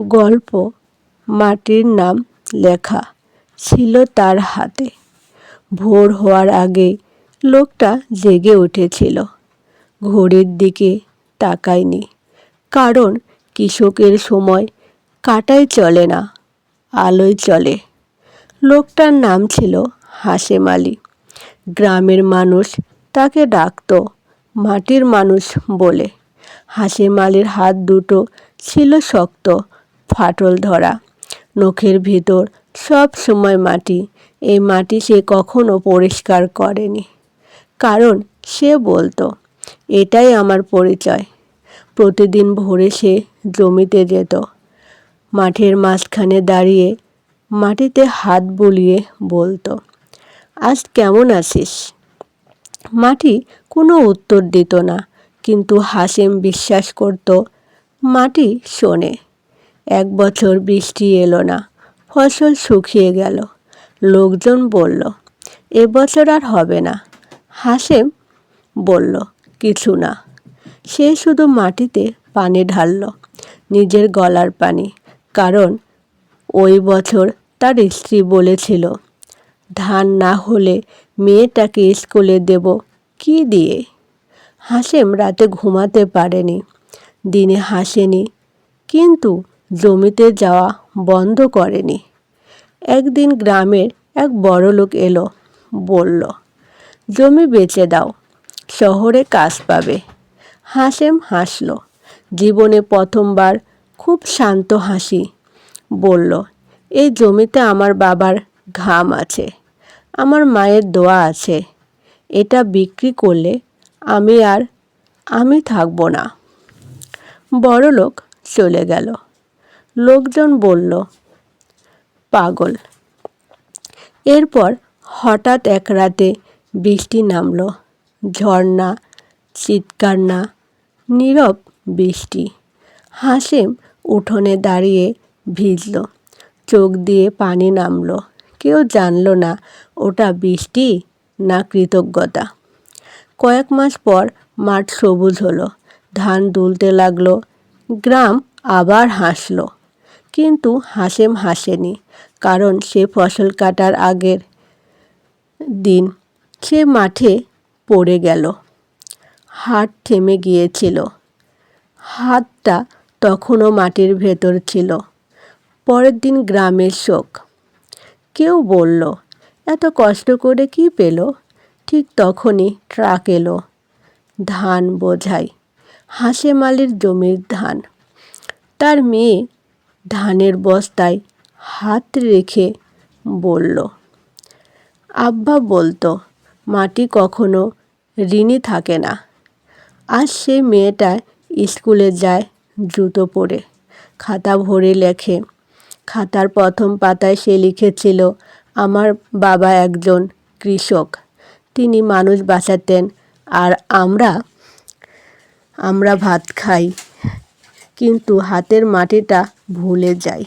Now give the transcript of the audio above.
গল্প মাটির নাম লেখা ছিল তার হাতে। ভোর হওয়ার আগে লোকটা জেগে উঠেছিল। ঘড়ির দিকে তাকায়নি, কারণ কৃষকের সময় কাটাই চলে না, আলোয় চলে। লোকটার নাম ছিল হাসেম আলী। গ্রামের মানুষ তাকে ডাকতো মাটির মানুষ বলে। হাসেম আলীর হাত দুটো ছিল শক্ত ফাটল ধরা। নখের ভিতর সব সময় মাটি। এই মাটি সে কখনো পরিষ্কার করেনি। কারণ সে বলতো, এটাই আমার পরিচয়। প্রতিদিন ভোরে সে জমিতে যেত। মাঠের মাঝখানে দাঁড়িয়ে মাটিতে হাত বুলিয়ে বলতো, আজ কেমন আছিস? মাটি কোনো উত্তর দিত না, কিন্তু হাসিম বিশ্বাস করত, মাটি শোনে। এক বছর বৃষ্টি এলো না। ফসল শুকিয়ে গেল। লোকজন বলল এবছর আর হবে না। হাসেম বলল, কিছু না। সে শুধু মাটিতে পানি ঢালল, নিজের গলার পানি, কারণ ওই বছর তার স্ত্রী বলেছিল, ধান না হলে মেয়েটাকে স্কুলে দেব কি দিয়ে? হাসেম রাতে ঘুমাতে পারেনি, দিনে হাসেনি, কিন্তু জমিতে যাওয়া বন্ধ করেনি। একদিন গ্রামের এক বড় লোক এলো, বলল, জমি বেচে দাও, শহরে কাজ পাবে। হাসেম হাসল, জীবনে প্রথমবার খুব শান্ত হাসি। বলল, এই জমিতে আমার বাবার ঘাম আছে, আমার মায়ের দোয়া আছে, এটা বিক্রি করলে আমি আর, আমি থাকব না। বড় লোক চলে গেল। লোকজন বলল, পাগল। এরপর হঠাৎ এক রাতে বৃষ্টি নামলো, ঝর্ণা, চিৎকার না, নীরব বৃষ্টি। হাসেম উঠোনে দাঁড়িয়ে ভিজল, চোখ দিয়ে পানি নামলো। কেউ জানলো না ওটা বৃষ্টি না কৃতজ্ঞতা। কয়েক মাস পর মাঠ সবুজ হলো, ধান দুলতে লাগল, গ্রাম আবার হাসলো। কিন্তু হাসেম হাসেনি, কারণ সে ফসল কাটার আগের দিন সে মাঠে পড়ে গেল। হাত থেমে গিয়েছিল। হাতটা তখনও মাটির ভেতর ছিল। পরের দিন গ্রামের শোক। কেউ বলল, এত কষ্ট করে কি পেল? ঠিক তখনই ট্রাক এলো। ধান বোঝাই। হাসেম আলীর জমির ধান। তার মেয়ে ধানের বস্তায় হাত রেখে বলল, আব্বা বলতো, মাটি কখনো ঋণী থাকে না। আজ সে মেয়েটা স্কুলে যায় জুতো পরে, খাতা ভরে লেখে। খাতার প্রথম পাতায় সে লিখেছিল, আমার বাবা একজন কৃষক, তিনি মানুষ বাঁচাতেন, আর আমরা আমরা ভাত খাই। কিন্তু হাতের মাটিটা ভুলে যাই